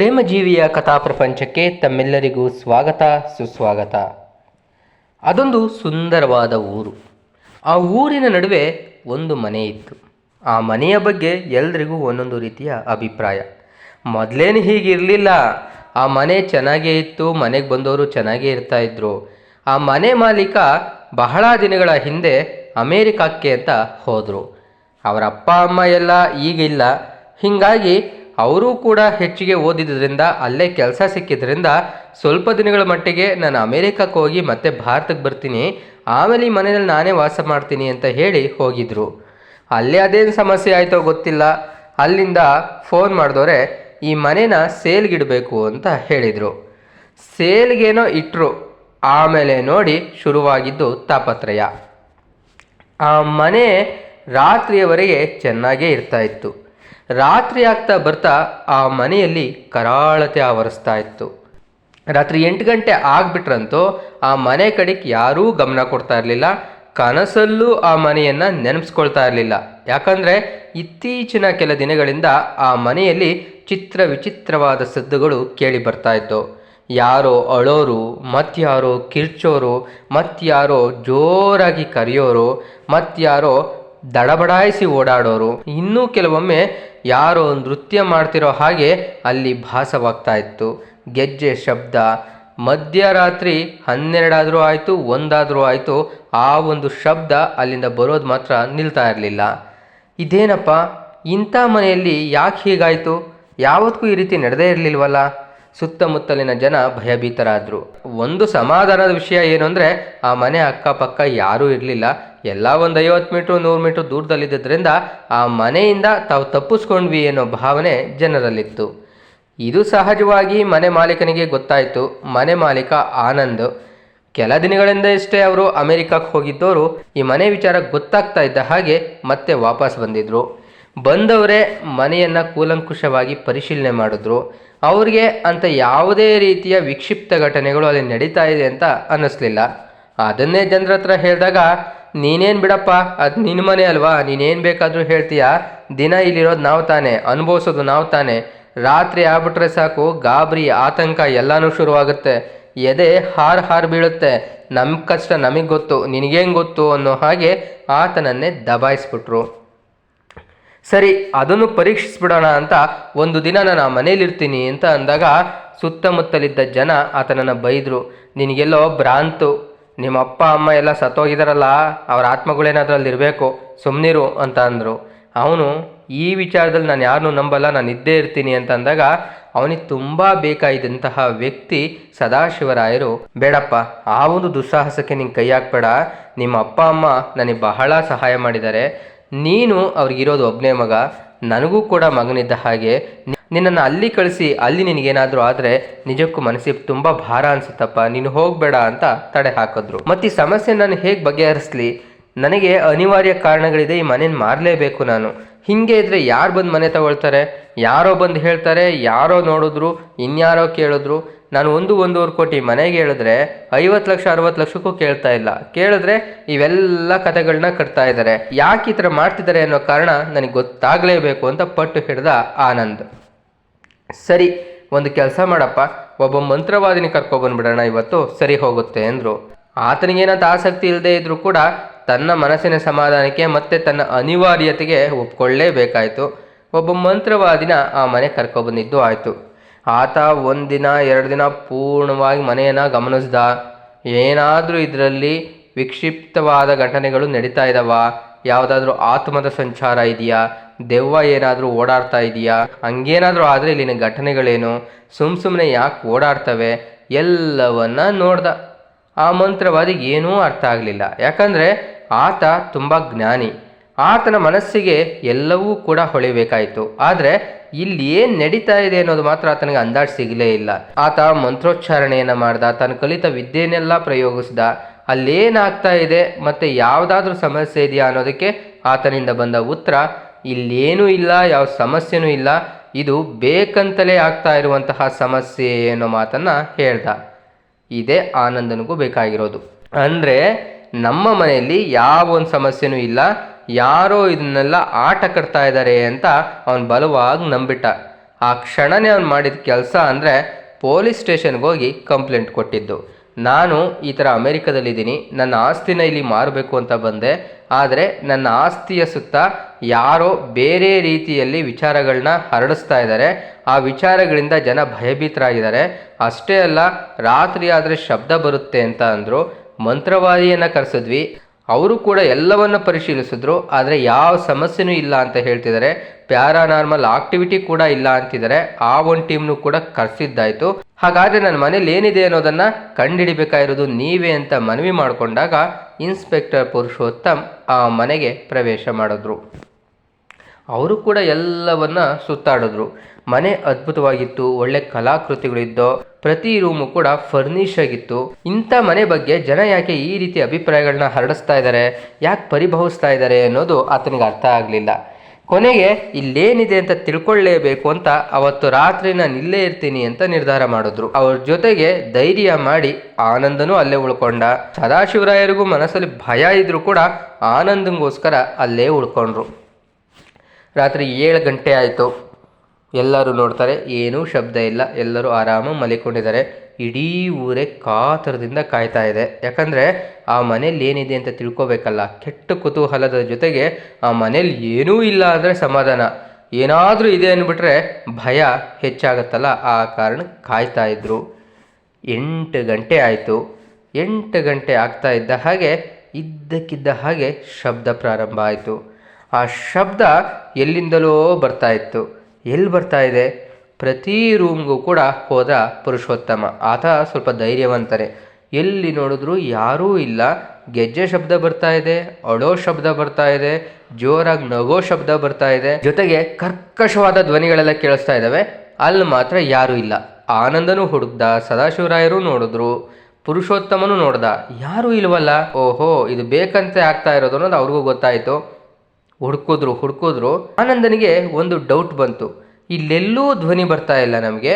ಪ್ರೇಮಜೀವಿಯ ಕಥಾ ಪ್ರಪಂಚಕ್ಕೆ ತಮ್ಮೆಲ್ಲರಿಗೂ ಸ್ವಾಗತ, ಸುಸ್ವಾಗತ. ಅದೊಂದು ಸುಂದರವಾದ ಊರು. ಆ ಊರಿನ ನಡುವೆ ಒಂದು ಮನೆ ಇತ್ತು. ಆ ಮನೆಯ ಬಗ್ಗೆ ಎಲ್ರಿಗೂ ಒಂದೊಂದು ರೀತಿಯ ಅಭಿಪ್ರಾಯ. ಮೊದಲೇನು ಹೀಗಿರಲಿಲ್ಲ. ಆ ಮನೆ ಚೆನ್ನಾಗೇ ಇತ್ತು, ಮನೆಗೆ ಬಂದವರು ಚೆನ್ನಾಗೇ ಇರ್ತಾ ಇದ್ರು. ಆ ಮನೆ ಮಾಲೀಕ ಬಹಳ ದಿನಗಳ ಹಿಂದೆ ಅಮೇರಿಕಕ್ಕೆ ಅಂತ ಹೋದರು. ಅವರ ಅಪ್ಪ ಅಮ್ಮ ಎಲ್ಲ ಈಗಿಲ್ಲ. ಹೀಗಾಗಿ ಅವರೂ ಕೂಡ ಹೆಚ್ಚಿಗೆ ಓದಿದ್ದರಿಂದ ಅಲ್ಲೇ ಕೆಲಸ ಸಿಕ್ಕಿದ್ರಿಂದ ಸ್ವಲ್ಪ ದಿನಗಳ ಮಟ್ಟಿಗೆ ನಾನು ಅಮೇರಿಕಕ್ಕೆ ಹೋಗಿ ಮತ್ತೆ ಭಾರತಕ್ಕೆ ಬರ್ತೀನಿ. ಆಮೇಲೆ ಈ ಮನೆಯಲ್ಲಿ ನಾನೇ ವಾಸ ಮಾಡ್ತೀನಿ ಅಂತ ಹೇಳಿ ಹೋಗಿದ್ರು. ಅಲ್ಲೇ ಅದೇನು ಸಮಸ್ಯೆ ಆಯಿತೋ ಗೊತ್ತಿಲ್ಲ. ಅಲ್ಲಿಂದ ಫೋನ್ ಮಾಡಿದವ್ರೆ, ಈ ಮನೇನ ಸೇಲ್ಗಿಡಬೇಕು ಅಂತ ಹೇಳಿದರು. ಸೇಲ್ಗೇನೋ ಇಟ್ಟರು ಆಮೇಲೆ ನೋಡಿ ಶುರುವಾಗಿದ್ದು ತಾಪತ್ರಯ. ಆ ಮನೆ ರಾತ್ರಿಯವರೆಗೆ ಚೆನ್ನಾಗೇ ಇರ್ತಾ ಇತ್ತು. ರಾತ್ರಿ ಆಗ್ತಾ ಬರ್ತಾ ಆ ಮನೆಯಲ್ಲಿ ಕರಾಳತೆ ಆವರಿಸ್ತಾ ಇತ್ತು. ರಾತ್ರಿ ಎಂಟು ಗಂಟೆ ಆಗ್ಬಿಟ್ರಂತೂ ಆ ಮನೆ ಕಡೆಗೆ ಯಾರೂ ಗಮನ ಕೊಡ್ತಾ ಇರಲಿಲ್ಲ. ಕನಸಲ್ಲೂ ಆ ಮನೆಯನ್ನು ನೆನಪಿಸ್ಕೊಳ್ತಾ ಇರಲಿಲ್ಲ. ಯಾಕಂದರೆ ಇತ್ತೀಚಿನ ಕೆಲ ದಿನಗಳಿಂದ ಆ ಮನೆಯಲ್ಲಿ ಚಿತ್ರ ವಿಚಿತ್ರವಾದ ಸದ್ದುಗಳು ಕೇಳಿ ಬರ್ತಾ ಇತ್ತು. ಯಾರೋ ಅಳೋರು, ಮತ್ಯಾರೋ ಕಿರ್ಚೋರು, ಮತ್ಯಾರೋ ಜೋರಾಗಿ ಕರೆಯೋರು, ಮತ್ಯಾರೋ ದಡಬಡಾಯಿಸಿ ಓಡಾಡೋರು, ಇನ್ನೂ ಕೆಲವೊಮ್ಮೆ ಯಾರೋ ನೃತ್ಯ ಮಾಡ್ತಿರೋ ಹಾಗೆ ಅಲ್ಲಿ ಭಾಸವಾಗ್ತಾ ಇತ್ತು. ಗೆಜ್ಜೆ ಶಬ್ದ, ಮಧ್ಯರಾತ್ರಿ ಹನ್ನೆರಡಾದರೂ ಆಯಿತು, ಒಂದಾದರೂ ಆಯಿತು, ಆ ಒಂದು ಶಬ್ದ ಅಲ್ಲಿಂದ ಬರೋದು ಮಾತ್ರ ನಿಲ್ತಾ ಇರಲಿಲ್ಲ. ಇದೇನಪ್ಪ, ಇಂಥ ಮನೆಯಲ್ಲಿ ಯಾಕೆ ಹೀಗಾಯಿತು? ಯಾವತ್ತಿಗೂ ಈ ರೀತಿ ನಡೆದೇ ಇರಲಿಲ್ವಲ್ಲ? ಸುತ್ತಮುತ್ತಲಿನ ಜನ ಭಯಭೀತರಾದರು. ಒಂದು ಸಮಾಧಾನದ ವಿಷಯ ಏನು ಅಂದರೆ, ಆ ಮನೆ ಅಕ್ಕಪಕ್ಕ ಯಾರೂ ಇರಲಿಲ್ಲ. ಎಲ್ಲ ಒಂದು ಐವತ್ತು ಮೀಟ್ರು, ನೂರು ಮೀಟ್ರ್ ದೂರದಲ್ಲಿದ್ದರಿಂದ ಆ ಮನೆಯಿಂದ ತಾವು ತಪ್ಪಿಸ್ಕೊಂಡ್ವಿ ಅನ್ನೋ ಭಾವನೆ ಜನರಲ್ಲಿತ್ತು. ಇದು ಸಹಜವಾಗಿ ಮನೆ ಮಾಲೀಕನಿಗೆ ಗೊತ್ತಾಯಿತು. ಮನೆ ಮಾಲೀಕ ಆನಂದ್. ಕೆಲ ದಿನಗಳಿಂದ ಇಷ್ಟೇ ಅವರು ಅಮೆರಿಕಕ್ಕೆ ಹೋಗಿದ್ದವರು ಈ ಮನೆ ವಿಚಾರ ಗೊತ್ತಾಗ್ತಾ ಇದ್ದ ಹಾಗೆ ಮತ್ತೆ ವಾಪಸ್ ಬಂದಿದ್ರು. ಬಂದವರೇ ಮನೆಯನ್ನು ಕೂಲಂಕುಷವಾಗಿ ಪರಿಶೀಲನೆ ಮಾಡಿದ್ರು. ಅವ್ರಿಗೆ ಅಂತ ಯಾವುದೇ ರೀತಿಯ ವಿಕ್ಷಿಪ್ತ ಘಟನೆಗಳು ಅಲ್ಲಿ ನಡೀತಾ ಇದೆ ಅಂತ ಅನ್ನಿಸ್ಲಿಲ್ಲ. ಅದನ್ನೇ ಜನರ ಹತ್ರ ಹೇಳಿದಾಗ, ನೀನೇನು ಬಿಡಪ್ಪ, ಅದು ನಿನ್ನ ಮನೆ ಅಲ್ವಾ? ನೀನೇನು ಬೇಕಾದರೂ ಹೇಳ್ತೀಯ? ದಿನ ಇಲ್ಲಿರೋದು ನಾವು ತಾನೇ, ಅನುಭವಿಸೋದು ನಾವು ತಾನೇ. ರಾತ್ರಿ ಆಗ್ಬಿಟ್ರೆ ಸಾಕು, ಗಾಬರಿ, ಆತಂಕ ಎಲ್ಲನೂ ಶುರುವಾಗುತ್ತೆ. ಎದೆ ಹಾರ್ ಹಾರ್ ಬೀಳುತ್ತೆ. ನಮ್ಮ ಕಷ್ಟ ನಮಗೆ ಗೊತ್ತು, ನಿನಗೇನು ಗೊತ್ತು ಅನ್ನೋ ಹಾಗೆ ಆತನನ್ನೇ ದಬಾಯಿಸ್ಬಿಟ್ರು. ಸರಿ, ಅದನ್ನು ಪರೀಕ್ಷಿಸ್ಬಿಡೋಣ ಅಂತ ಒಂದು ದಿನ ನಾನು ಆ ಮನೇಲಿರ್ತೀನಿ ಅಂತ ಅಂದಾಗ ಸುತ್ತಮುತ್ತಲಿದ್ದ ಜನ ಆತನನ್ನು ಬೈದರು. ನಿನಗೆಲ್ಲೋ ಭ್ರಾಂತು. ನಿಮ್ಮ ಅಪ್ಪ, ಅಮ್ಮ ಎಲ್ಲ ಸತ್ತೋಗಿದಾರಲ್ಲ, ಅವ್ರ ಆತ್ಮಗಳೇನಾದ್ರೂ ಅಲ್ಲಿ ಇರಬೇಕು ಸುಮ್ಮನಿರು ಅಂತ ಅಂದರು. ಅವನು, ಈ ವಿಚಾರದಲ್ಲಿ ನಾನು ಯಾರನ್ನೂ ನಂಬಲ್ಲ, ನಾನು ಇದ್ದೇ ಇರ್ತೀನಿ ಅಂತ ಅಂದಾಗ ಅವನಿಗೆ ತುಂಬ ಬೇಕಾಗಿದ್ದಂತಹ ವ್ಯಕ್ತಿ ಸದಾಶಿವರಾಯರು, ಬೇಡಪ್ಪ, ಆ ಒಂದು ದುಸ್ಸಾಹಸಕ್ಕೆ ನಿಂಗೆ ಕೈ ಹಾಕ್ಬೇಡ. ನಿಮ್ಮ ಅಪ್ಪ, ಅಮ್ಮ ನನಗೆ ಬಹಳ ಸಹಾಯ ಮಾಡಿದ್ದಾರೆ. ನೀನು ಅವ್ರಿಗಿರೋದು ಒಬ್ಬನೇ ಮಗ, ನನಗೂ ಕೂಡ ಮಗನಿದ್ದ ಹಾಗೆ ನಿನ್ನನ್ನು ಅಲ್ಲಿ ಕಳಿಸಿ, ಅಲ್ಲಿ ನಿನಗೇನಾದರೂ ಆದರೆ ನಿಜಕ್ಕೂ ಮನಸ್ಸಿಗೆ ತುಂಬ ಭಾರ ಅನಿಸುತ್ತಪ್ಪ, ನೀನು ಹೋಗಬೇಡ ಅಂತ ತಡೆ ಹಾಕಿದ್ರು. ಮತ್ತು ಈ ಸಮಸ್ಯೆ ನಾನು ಹೇಗೆ ಬಗೆಹರಿಸ್ಲಿ? ನನಗೆ ಅನಿವಾರ್ಯ ಕಾರಣಗಳಿದೆ ಈ ಮನೇನ ಮಾರಲೇಬೇಕು ನಾನು. ಹಿಂಗೆ ಇದ್ರೆ ಯಾರು ಬಂದು ಮನೆ ತಗೊಳ್ತಾರೆ? ಯಾರೋ ಬಂದು ಹೇಳ್ತಾರೆ, ಯಾರೋ ನೋಡಿದ್ರು, ಇನ್ಯಾರೋ ಕೇಳಿದ್ರು. ನಾನು ಒಂದು ಒಂದೂವರೆ ಕೋಟಿ ಮನೆಗೆ ಹೇಳಿದ್ರೆ ಐವತ್ತು ಲಕ್ಷ, ಅರವತ್ತು ಲಕ್ಷಕ್ಕೂ ಕೇಳ್ತಾ ಇಲ್ಲ. ಕೇಳಿದ್ರೆ ಇವೆಲ್ಲ ಕಥೆಗಳನ್ನ ಕಟ್ತಾ ಇದ್ದಾರೆ. ಯಾಕೆ ಈ ಥರ ಮಾಡ್ತಿದ್ದಾರೆ ಅನ್ನೋ ಕಾರಣ ನನಗೆ ಗೊತ್ತಾಗಲೇಬೇಕು ಅಂತ ಪಟ್ಟು ಹಿಡ್ದ ಆನಂದ್. ಸರಿ, ಒಂದು ಕೆಲಸ ಮಾಡಪ್ಪ. ಒಬ್ಬ ಮಂತ್ರವಾದಿನಿ ಕರ್ಕೊಬಂದ್ಬಿಡೋಣ ಇವತ್ತು. ಸರಿ ಹೋಗುತ್ತೆ ಅಂದರು. ಆತನಿಗೇನಂತ ಆಸಕ್ತಿ ಇಲ್ಲದೆ ಇದ್ರೂ ಕೂಡ ತನ್ನ ಮನಸ್ಸಿನ ಸಮಾಧಾನಕ್ಕೆ ಮತ್ತೆ ತನ್ನ ಅನಿವಾರ್ಯತೆಗೆ ಒಪ್ಕೊಳ್ಳೇಬೇಕಾಯಿತು. ಒಬ್ಬ ಮಂತ್ರವಾದಿನ ಆ ಮನೆ ಕರ್ಕೊಬಂದಿದ್ದು ಆಯಿತು. ಆತ ಒಂದಿನ ಎರಡು ದಿನ ಪೂರ್ಣವಾಗಿ ಮನೆಯನ್ನು ಗಮನಿಸ್ದ. ಏನಾದರೂ ಇದರಲ್ಲಿ ವಿಕ್ಷಿಪ್ತವಾದ ಘಟನೆಗಳು ನಡೀತಾ ಇದ್ದಾವ ಯಾವುದಾದ್ರೂ ಆತ್ಮದ ಸಂಚಾರ ಇದೆಯಾ? ದೆವ್ವ ಏನಾದರೂ ಓಡಾಡ್ತಾ ಇದೆಯಾ? ಹಂಗೇನಾದರೂ ಆದರೆ ಇಲ್ಲಿನ ಘಟನೆಗಳೇನು? ಸುಮ್ಮ ಸುಮ್ಮನೆ ಯಾಕೆ ಓಡಾಡ್ತವೆ? ಎಲ್ಲವನ್ನ ನೋಡ್ದ. ಆ ಮಂತ್ರವಾದಿಗೆ ಏನೂ ಅರ್ಥ ಆಗಲಿಲ್ಲ. ಯಾಕಂದರೆ ಆತ ತುಂಬ ಜ್ಞಾನಿ. ಆತನ ಮನಸ್ಸಿಗೆ ಎಲ್ಲವೂ ಕೂಡ ಹೊಳಿಬೇಕಾಯಿತು ಆದರೆ ಇಲ್ಲಿ ಏನು ನಡೀತಾ ಇದೆ ಅನ್ನೋದು ಮಾತ್ರ ಆತನಿಗೆ ಅಂದಾಜು ಸಿಗಲೇ ಇಲ್ಲ. ಆತ ಮಂತ್ರೋಚ್ಚಾರಣೆಯನ್ನು ಮಾಡ್ದ ತಾನು ಕಲಿತ ವಿದ್ಯೆನೆಲ್ಲ ಪ್ರಯೋಗಿಸ್ದ. ಅಲ್ಲೇನಾಗ್ತಾ ಇದೆ ಮತ್ತು ಯಾವುದಾದ್ರೂ ಸಮಸ್ಯೆ ಇದೆಯಾ ಅನ್ನೋದಕ್ಕೆ ಆತನಿಂದ ಬಂದ ಉತ್ತರ, ಇಲ್ಲೇನೂ ಇಲ್ಲ, ಯಾವ ಸಮಸ್ಯೆನೂ ಇಲ್ಲ, ಇದು ಬೇಕಂತಲೇ ಆಗ್ತಾ ಇರುವಂತಹ ಸಮಸ್ಯೆ ಅನ್ನೋ ಮಾತನ್ನು ಹೇಳ್ದ. ಇದೇ ಆನಂದನಿಗೂ ಬೇಕಾಗಿರೋದು. ಅಂದರೆ ನಮ್ಮ ಮನೆಯಲ್ಲಿ ಯಾವ ಒಂದು ಸಮಸ್ಯೆನೂ ಇಲ್ಲ ಯಾರೋ ಇದನ್ನೆಲ್ಲ ಆಟ ಕಟ್ತಾ ಇದ್ದಾರೆ ಅಂತ ಅವನು ಬಲವಾಗಿ ನಂಬಿಟ್ಟ. ಆ ಕ್ಷಣನೇ ಅವ್ನು ಮಾಡಿದ ಕೆಲಸ ಅಂದರೆ ಪೊಲೀಸ್ ಸ್ಟೇಷನ್ಗೆ ಹೋಗಿ ಕಂಪ್ಲೇಂಟ್ ಕೊಟ್ಟಿದ್ದು. ನಾನು ಈ ಥರ ಅಮೆರಿಕದಲ್ಲಿದ್ದೀನಿ, ನನ್ನ ಆಸ್ತಿನ ಇಲ್ಲಿ ಮಾರಬೇಕು ಅಂತ ಬಂದೆ. ಆದರೆ ನನ್ನ ಆಸ್ತಿಯ ಸುತ್ತ ಯಾರೋ ಬೇರೆ ರೀತಿಯಲ್ಲಿ ವಿಚಾರಗಳನ್ನ ಹರಡಿಸ್ತಾ ಇದ್ದಾರೆ ಆ ವಿಚಾರಗಳಿಂದ ಜನ ಭಯಭೀತರಾಗಿದ್ದಾರೆ. ಅಷ್ಟೇ ಅಲ್ಲ ರಾತ್ರಿ ಆದರೆ ಶಬ್ದ ಬರುತ್ತೆ ಅಂತ ಅಂದರು. ಮಂತ್ರವಾದಿಯನ್ನು ಕರೆಸಿದ್ವಿ. ಅವರು ಕೂಡ ಎಲ್ಲವನ್ನ ಪರಿಶೀಲಿಸಿದ್ರು, ಆದರೆ ಯಾವ ಸಮಸ್ಯೆನೂ ಇಲ್ಲ ಅಂತ ಹೇಳ್ತಿದ್ದಾರೆ. ಪ್ಯಾರಾನಾರ್ಮಲ್ ಆಕ್ಟಿವಿಟಿ ಕೂಡ ಇಲ್ಲ ಅಂತಿದ್ದಾರೆ. ಆ ಒಂದು ಟೀಮ್ನು ಕೂಡ ಕರೆಸಿದ್ದಾಯ್ತು. ಹಾಗಾದ್ರೆ ನನ್ನ ಮನೇಲಿ ಏನಿದೆ ಅನ್ನೋದನ್ನ ಕಂಡುಹಿಡಿಬೇಕಾಗಿರೋದು ನೀವೇ ಅಂತ ಮನವಿ ಮಾಡಿಕೊಂಡಾಗ ಇನ್ಸ್ಪೆಕ್ಟರ್ ಪುರುಷೋತ್ತಮ್ ಆ ಮನೆಗೆ ಪ್ರವೇಶ ಮಾಡಿದ್ರು. ಅವರು ಕೂಡ ಎಲ್ಲವನ್ನ ಸುತ್ತಾಡಿದ್ರು. ಮನೆ ಅದ್ಭುತವಾಗಿತ್ತು, ಒಳ್ಳೆ ಕಲಾಕೃತಿಗಳಿದ್ದು ಪ್ರತಿ ರೂಮು ಕೂಡ ಫರ್ನಿಶ್ ಆಗಿತ್ತು. ಇಂಥ ಮನೆ ಬಗ್ಗೆ ಜನ ಯಾಕೆ ಈ ರೀತಿ ಅಭಿಪ್ರಾಯಗಳನ್ನ ಹರಡಿಸ್ತಾ ಇದ್ದಾರೆ ಯಾಕೆ ಪರಿಭವಿಸ್ತಾ ಇದ್ದಾರೆ ಅನ್ನೋದು ಆತನಿಗೆ ಅರ್ಥ ಆಗಲಿಲ್ಲ. ಕೊನೆಗೆ ಇಲ್ಲೇನಿದೆ ಅಂತ ತಿಳ್ಕೊಳ್ಳೇಬೇಕು ಅಂತ ಅವತ್ತು ರಾತ್ರಿ ನಾನು ಇಲ್ಲೇ ಇರ್ತೀನಿ ಅಂತ ನಿರ್ಧಾರ ಮಾಡಿದ್ರು. ಅವ್ರ ಜೊತೆಗೆ ಧೈರ್ಯ ಮಾಡಿ ಆನಂದನೂ ಅಲ್ಲೇ ಉಳ್ಕೊಂಡ. ಸದಾಶಿವರಾಯರಿಗೂ ಮನಸ್ಸಲ್ಲಿ ಭಯ ಇದ್ರೂ ಕೂಡ ಆನಂದಂಗೋಸ್ಕರ ಅಲ್ಲೇ ಉಳ್ಕೊಂಡ್ರು. ರಾತ್ರಿ ಏಳು ಗಂಟೆ ಆಯಿತು. ಎಲ್ಲರೂ ನೋಡ್ತಾರೆ, ಏನೂ ಶಬ್ದ ಇಲ್ಲ, ಎಲ್ಲರೂ ಆರಾಮಾಗಿ ಮಲಿಕೊಂಡಿದ್ದಾರೆ. ಇಡೀ ಊರೇ ಕಾತರದಿಂದ ಕಾಯ್ತಾ ಇದೆ. ಯಾಕಂದರೆ ಆ ಮನೇಲಿ ಏನಿದೆ ಅಂತ ತಿಳ್ಕೊಬೇಕಲ್ಲ. ಕೆಟ್ಟ ಕುತೂಹಲದ ಜೊತೆಗೆ ಆ ಮನೇಲಿ ಏನೂ ಇಲ್ಲ ಅಂದರೆ ಸಮಾಧಾನ. ಏನಾದರೂ ಇದೆ ಅಂದ್ಬಿಟ್ರೆ ಭಯ ಹೆಚ್ಚಾಗತ್ತಲ್ಲ. ಆ ಕಾರಣ ಕಾಯ್ತಾ ಇದ್ರು. ಎಂಟು ಗಂಟೆ ಆಯಿತು. ಎಂಟು ಗಂಟೆ ಆಗ್ತಾ ಇದ್ದ ಹಾಗೆ, ಇದ್ದಕ್ಕಿದ್ದ ಹಾಗೆ ಶಬ್ದ ಪ್ರಾರಂಭ ಆಯಿತು. ಆ ಶಬ್ದ ಎಲ್ಲಿಂದಲೋ ಬರ್ತಾ ಇತ್ತು. ಎಲ್ಲಿ ಬರ್ತಾ ಇದೆ? ಪ್ರತಿ ರೂಮ್ಗೂ ಕೂಡ ಹೋದ ಪುರುಷೋತ್ತಮ. ಆತ ಸ್ವಲ್ಪ ಧೈರ್ಯವಂತರೆ. ಎಲ್ಲಿ ನೋಡಿದ್ರು ಯಾರೂ ಇಲ್ಲ. ಗೆಜ್ಜೆ ಶಬ್ದ ಬರ್ತಾ ಇದೆ, ಅಡೋ ಶಬ್ದ ಬರ್ತಾ ಇದೆ, ಜೋರಾಗಿ ನಗೋ ಶಬ್ದ ಬರ್ತಾ ಇದೆ. ಜೊತೆಗೆ ಕರ್ಕಶವಾದ ಧ್ವನಿಗಳೆಲ್ಲ ಕೇಳಿಸ್ತಾ ಇದ್ದಾವೆ ಅಲ್ಲಿ ಮಾತ್ರ ಯಾರೂ ಇಲ್ಲ. ಆನಂದನೂ ಹುಡುಕ್ದ, ಸದಾಶಿವರಾಯರು ನೋಡಿದ್ರು, ಪುರುಷೋತ್ತಮನು ನೋಡ್ದ. ಯಾರೂ ಇಲ್ವಲ್ಲ? ಓಹೋ, ಇದು ಬೇಕಂತೆ ಆಗ್ತಾ ಇರೋದು ಅನ್ನೋದು ಅವ್ರಿಗೂ ಗೊತ್ತಾಯಿತು. ಹುಡ್ಕಿದ್ರು, ಹುಡ್ಕೋದ್ರು ಆನಂದನಿಗೆ ಒಂದು ಡೌಟ್ ಬಂತು. ಇಲ್ಲೆಲ್ಲೂ ಧ್ವನಿ ಬರ್ತಾ ಇಲ್ಲ ನಮಗೆ.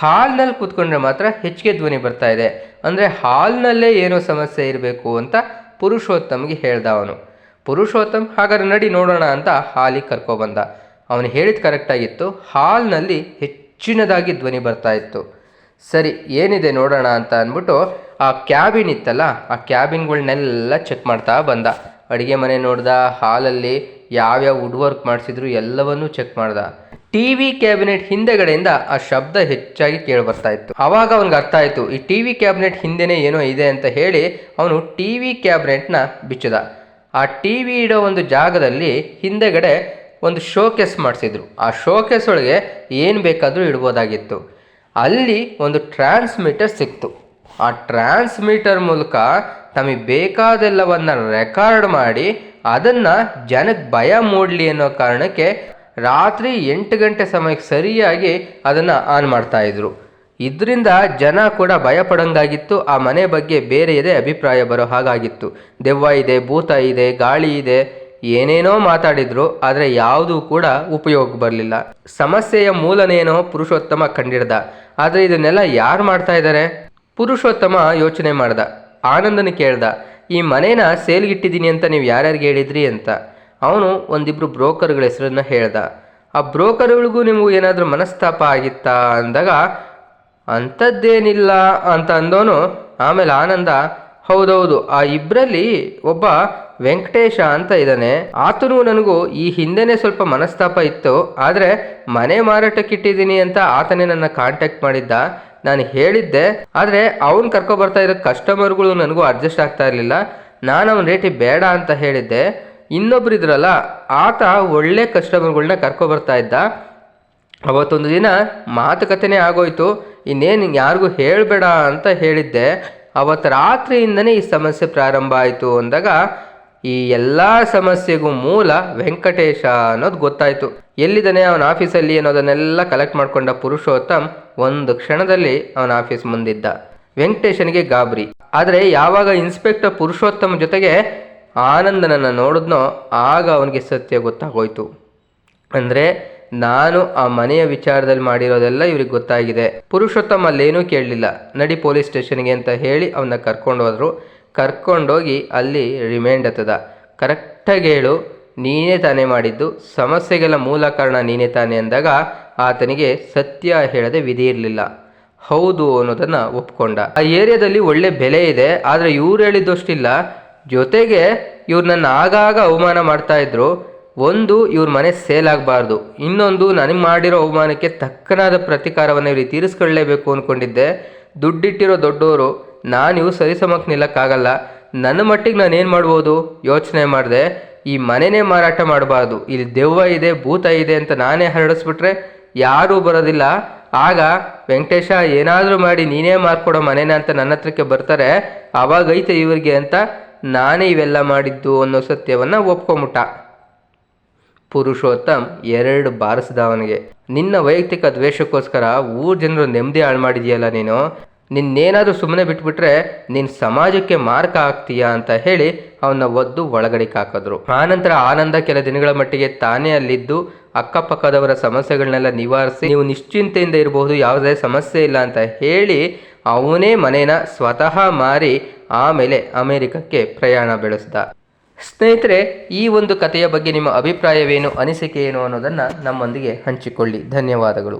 ಹಾಲ್ನಲ್ಲಿ ಕೂತ್ಕೊಂಡ್ರೆ ಮಾತ್ರ ಹೆಚ್ಚಿಗೆ ಧ್ವನಿ ಬರ್ತಾ ಇದೆ. ಅಂದರೆ ಹಾಲ್ನಲ್ಲೇ ಏನೋ ಸಮಸ್ಯೆ ಇರಬೇಕು ಅಂತ ಪುರುಷೋತ್ತಮ್ಗೆ ಹೇಳ್ದ ಅವನು. ಪುರುಷೋತ್ತಮ್, ಹಾಗಾದ್ರೆ ನಡಿ ನೋಡೋಣ ಅಂತ ಹಾಲಿಗೆ ಕರ್ಕೊಬಂದ ಅವನು ಹೇಳಿದ ಕರೆಕ್ಟಾಗಿತ್ತು ಹಾಲ್ನಲ್ಲಿ ಹೆಚ್ಚಿನದಾಗಿ ಧ್ವನಿ ಬರ್ತಾ ಇತ್ತು. ಸರಿ, ಏನಿದೆ ನೋಡೋಣ ಅಂತ ಅಂದ್ಬಿಟ್ಟು ಆ ಕ್ಯಾಬಿನ್ ಇತ್ತಲ್ಲ, ಆ ಕ್ಯಾಬಿನ್ಗಳನ್ನೆಲ್ಲ ಚೆಕ್ ಮಾಡ್ತಾ ಬಂದ. ಅಡುಗೆ ಮನೆ ನೋಡ್ದ, ಹಾಲಲ್ಲಿ ಯಾವ್ಯಾವ ವುಡ್ ವರ್ಕ್ ಮಾಡಿಸಿದ್ರು ಎಲ್ಲವನ್ನೂ ಚೆಕ್ ಮಾಡ್ದ. ಟಿ ವಿ ಕ್ಯಾಬಿನೆಟ್ ಹಿಂದೆಗಡೆಯಿಂದ ಆ ಶಬ್ದ ಹೆಚ್ಚಾಗಿ ಕೇಳಿ ಬರ್ತಾ ಇತ್ತು. ಅವಾಗ ಅವನಿಗೆ ಅರ್ಥ ಆಯಿತು, ಈ ಟಿ ವಿ ಕ್ಯಾಬಿನೆಟ್ ಹಿಂದೆನೇ ಏನೋ ಇದೆ ಅಂತ ಹೇಳಿ ಅವನು ಟಿ ವಿ ಕ್ಯಾಬಿನೆಟ್ನ ಬಿಚ್ಚಿದ. ಆ ಟಿ ವಿ ಇಡೋ ಒಂದು ಜಾಗದಲ್ಲಿ ಹಿಂದೆಗಡೆ ಒಂದು ಶೋಕೇಸ್ ಮಾಡಿಸಿದ್ರು. ಆ ಶೋಕೇಸ್ ಒಳಗೆ ಏನು ಬೇಕಾದರೂ ಇಡ್ಬೋದಾಗಿತ್ತು. ಅಲ್ಲಿ ಒಂದು ಟ್ರಾನ್ಸ್ಮಿಟರ್ ಸಿಕ್ತು. ಆ ಟ್ರಾನ್ಸ್ಮಿಟರ್ ಮೂಲಕ ತಮಗೆ ಬೇಕಾದೆಲ್ಲವನ್ನು ರೆಕಾರ್ಡ್ ಮಾಡಿ ಅದನ್ನು ಜನಕ್ಕೆ ಭಯ ಮೂಡಲಿ ಅನ್ನೋ ಕಾರಣಕ್ಕೆ ರಾತ್ರಿ ಎಂಟು ಗಂಟೆ ಸಮಯಕ್ಕೆ ಸರಿಯಾಗಿ ಅದನ್ನು ಆನ್ ಮಾಡ್ತಾ ಇದ್ರು. ಇದರಿಂದ ಜನ ಕೂಡ ಭಯ ಪಡಂಗಾಗಿತ್ತು. ಆ ಮನೆ ಬಗ್ಗೆ ಬೇರೆ ಇದೆ ಅಭಿಪ್ರಾಯ ಬರೋ ಹಾಗಾಗಿತ್ತು. ದೆವ್ವ ಇದೆ, ಭೂತ ಇದೆ, ಗಾಳಿ ಇದೆ, ಏನೇನೋ ಮಾತಾಡಿದ್ರು. ಆದರೆ ಯಾವುದೂ ಕೂಡ ಉಪಯೋಗ ಬರಲಿಲ್ಲ. ಸಮಸ್ಯೆಯ ಮೂಲನೇನೋ ಪುರುಷೋತ್ತಮ ಕಂಡಿಡ್ದ. ಆದರೆ ಇದನ್ನೆಲ್ಲ ಯಾರು ಮಾಡ್ತಾ ಇದ್ದಾರೆ ಪುರುಷೋತ್ತಮ ಯೋಚನೆ ಮಾಡ್ದ. ಆನಂದನ ಕೇಳ್ದ. ಈ ಮನೇನ ಸೇಲ್ಗಿಟ್ಟಿದ್ದೀನಿ ಅಂತ ನೀವು ಯಾರ್ಯಾರಿಗೆ ಹೇಳಿದ್ರಿ ಅಂತ. ಅವನು ಒಂದಿಬ್ರು ಬ್ರೋಕರ್ಗಳ ಹೆಸರನ್ನ ಹೇಳ್ದ. ಆ ಬ್ರೋಕರ್ಗಳಿಗೂ ನಿಮಗೂ ಏನಾದರೂ ಮನಸ್ತಾಪ ಆಗಿತ್ತಾ ಅಂದಾಗ ಅಂಥದ್ದೇನಿಲ್ಲ ಅಂತ ಅಂದವನು ಆಮೇಲೆ ಆನಂದ, ಹೌದೌದು, ಆ ಇಬ್ಬರಲ್ಲಿ ಒಬ್ಬ ವೆಂಕಟೇಶ ಅಂತ ಇದ್ದಾನೆ ಆತನು ನನಗೂ ಈ ಹಿಂದೆನೇ ಸ್ವಲ್ಪ ಮನಸ್ತಾಪ ಇತ್ತು. ಆದರೆ ಮನೆ ಮಾರಾಟಕ್ಕಿಟ್ಟಿದ್ದೀನಿ ಅಂತ ಆತನೇ ನನ್ನ ಕಾಂಟ್ಯಾಕ್ಟ್ ಮಾಡಿದ್ದ. ನಾನು ಹೇಳಿದ್ದೆ, ಆದರೆ ಅವನು ಕರ್ಕೊ ಬರ್ತಾ ಇರೋ ಕಸ್ಟಮರ್ಗಳು ನನಗೂ ಅಡ್ಜಸ್ಟ್ ಆಗ್ತಾ ಇರಲಿಲ್ಲ. ನಾನು ಅವನ ರೇಟಿಗೆ ಬೇಡ ಅಂತ ಹೇಳಿದ್ದೆ. ಇನ್ನೊಬ್ರು ಇದ್ರಲ್ಲ, ಆತ ಒಳ್ಳೆ ಕಸ್ಟಮರ್ಗಳನ್ನ ಕರ್ಕೊ ಬರ್ತಾ ಇದ್ದ. ಅವತ್ತೊಂದು ದಿನ ಮಾತುಕತೆನೇ ಆಗೋಯ್ತು. ಇನ್ನೇನು ಯಾರಿಗೂ ಹೇಳಬೇಡ ಅಂತ ಹೇಳಿದ್ದೆ. ಅವತ್ತು ರಾತ್ರಿಯಿಂದನೇ ಈ ಸಮಸ್ಯೆ ಪ್ರಾರಂಭ ಆಯಿತು ಅಂದಾಗ, ಈ ಎಲ್ಲ ಸಮಸ್ಯೆಗೂ ಮೂಲ ವೆಂಕಟೇಶ ಅನ್ನೋದು ಗೊತ್ತಾಯಿತು. ಎಲ್ಲಿದ್ದಾನೆ ಅವನ ಆಫೀಸಲ್ಲಿ ಅನ್ನೋದನ್ನೆಲ್ಲ ಕಲೆಕ್ಟ್ ಮಾಡ್ಕೊಂಡ ಪುರುಷೋತ್ತಮ್ ಒಂದು ಕ್ಷಣದಲ್ಲಿ ಅವನ ಆಫೀಸ್ ಮುಂದಿದ್ದ. ವೆಂಕಟೇಶನಿಗೆ ಗಾಬರಿ. ಆದರೆ ಯಾವಾಗ ಇನ್ಸ್ಪೆಕ್ಟರ್ ಪುರುಷೋತ್ತಮ ಜೊತೆಗೆ ಆನಂದನನ್ನು ನೋಡಿದ್ನೋ ಆಗ ಅವನಿಗೆ ಸತ್ಯ ಗೊತ್ತಾಗೋಯ್ತು. ಅಂದರೆ ನಾನು ಆ ಮನೆಯ ವಿಚಾರದಲ್ಲಿ ಮಾಡಿರೋದೆಲ್ಲ ಇವ್ರಿಗೆ ಗೊತ್ತಾಗಿದೆ. ಪುರುಷೋತ್ತಮ ಅಲ್ಲೇನೂ ಕೇಳಲಿಲ್ಲ. ನಡಿ ಪೊಲೀಸ್ ಸ್ಟೇಷನ್ಗೆ ಅಂತ ಹೇಳಿ ಅವನ್ನ ಕರ್ಕೊಂಡು ಹೋದ್ರು. ಕರ್ಕೊಂಡೋಗಿ ಅಲ್ಲಿ ರಿಮೈಂಡ್ ಹತ್ತದ. ಕರೆಕ್ಟಾಗಿ ಹೇಳು, ನೀನೇ ತಾನೇ ಮಾಡಿದ್ದು. ಸಮಸ್ಯೆಗೆಲ್ಲ ಮೂಲ ಕಾರಣ ನೀನೇ ತಾನೇ ಅಂದಾಗ ಆತನಿಗೆ ಸತ್ಯ ಹೇಳದೆ ವಿಧಿ ಇರಲಿಲ್ಲ. ಹೌದು ಅನ್ನೋದನ್ನು ಒಪ್ಕೊಂಡ. ಆ ಏರಿಯಾದಲ್ಲಿ ಒಳ್ಳೆ ಬೆಲೆ ಇದೆ, ಆದರೆ ಇವ್ರು ಹೇಳಿದ್ದಷ್ಟಿಲ್ಲ. ಜೊತೆಗೆ ಇವ್ರು ನನ್ನ ಆಗಾಗ ಅವಮಾನ ಮಾಡ್ತಾ ಇದ್ರು. ಒಂದು, ಇವ್ರ ಮನೆ ಸೇಲ್ ಆಗಬಾರ್ದು. ಇನ್ನೊಂದು, ನನಗೆ ಮಾಡಿರೋ ಅವಮಾನಕ್ಕೆ ತಕ್ಕನಾದ ಪ್ರತಿಕಾರವನ್ನು ಇವ್ರಿಗೆ ತೀರಿಸ್ಕೊಳ್ಳೇಬೇಕು ಅಂದ್ಕೊಂಡಿದ್ದೆ ದುಡ್ಡಿಟ್ಟಿರೋ ದೊಡ್ಡವರು ನಾನು ಇವು ಸರಿಸಮಕ್ಕೆ ನಿಲ್ಲಕ್ಕಾಗಲ್ಲ. ನನ್ನ ಮಟ್ಟಿಗೆ ನಾನು ಏನು ಮಾಡ್ಬೋದು? ಯೋಚನೆ ಮಾಡಿದೆ. ಈ ಮನೆನೇ ಮಾರಾಟ ಮಾಡಬಾರ್ದು. ಇಲ್ಲಿ ದೆವ್ವ ಇದೆ, ಭೂತ ಇದೆ ಅಂತ ನಾನೇ ಹರಡಿಸ್ಬಿಟ್ರೆ ಯಾರೂ ಬರೋದಿಲ್ಲ. ಆಗ ವೆಂಕಟೇಶ, ಏನಾದರೂ ಮಾಡಿ ನೀನೇ ಮಾರ್ಕೊಡೋ ಮನೇನ ಅಂತ ನನ್ನ ಹತ್ರಕ್ಕೆ ಬರ್ತಾರೆ. ಅವಾಗೈತೆ ಇವರಿಗೆ ಅಂತ ನಾನೇ ಇವೆಲ್ಲ ಮಾಡಿದ್ದು ಅನ್ನೋ ಸತ್ಯವನ್ನು ಒಪ್ಕೊಂಬಿಟ್ಟ. ಪುರುಷೋತ್ತಮ್ ಎರಡು ಬಾರಿಸಿದ ಅವನಿಗೆ. ನಿನ್ನ ವೈಯಕ್ತಿಕ ದ್ವೇಷಕ್ಕೋಸ್ಕರ ಊರ್ ಜನರು ನೆಮ್ಮದಿ ಹಾಳು ಮಾಡಿದೆಯಲ್ಲ ನೀನು? ನಿನ್ನೇನಾದರೂ ಸುಮ್ಮನೆ ಬಿಟ್ಬಿಟ್ರೆ ನೀನು ಸಮಾಜಕ್ಕೆ ಮಾರ್ಕ ಆಗ್ತೀಯಾ ಅಂತ ಹೇಳಿ ಅವನ್ನ ಒದ್ದು ಒಳಗಡೆ ಹಾಕಿದ್ರು ಆನಂತರ ಆನಂದ ಕೆಲ ದಿನಗಳ ಮಟ್ಟಿಗೆ ತಾನೇ ಅಲ್ಲಿದ್ದು ಅಕ್ಕಪಕ್ಕದವರ ಸಮಸ್ಯೆಗಳನ್ನೆಲ್ಲ ನಿವಾರಿಸಿ ನೀವು ನಿಶ್ಚಿಂತೆಯಿಂದ ಇರಬಹುದು, ಯಾವುದೇ ಸಮಸ್ಯೆ ಇಲ್ಲ ಅಂತ ಹೇಳಿ ಅವನೇ ಮನೇನ ಸ್ವತಃ ಮಾರಿ ಆಮೇಲೆ ಅಮೆರಿಕಕ್ಕೆ ಪ್ರಯಾಣ ಬೆಳೆಸಿದ. ಸ್ನೇಹಿತರೆ, ಈ ಒಂದು ಕಥೆಯ ಬಗ್ಗೆ ನಿಮ್ಮ ಅಭಿಪ್ರಾಯವೇನು, ಅನಿಸಿಕೆ ಏನು ಅನ್ನೋದನ್ನು ನಮ್ಮೊಂದಿಗೆ ಹಂಚಿಕೊಳ್ಳಿ. ಧನ್ಯವಾದಗಳು.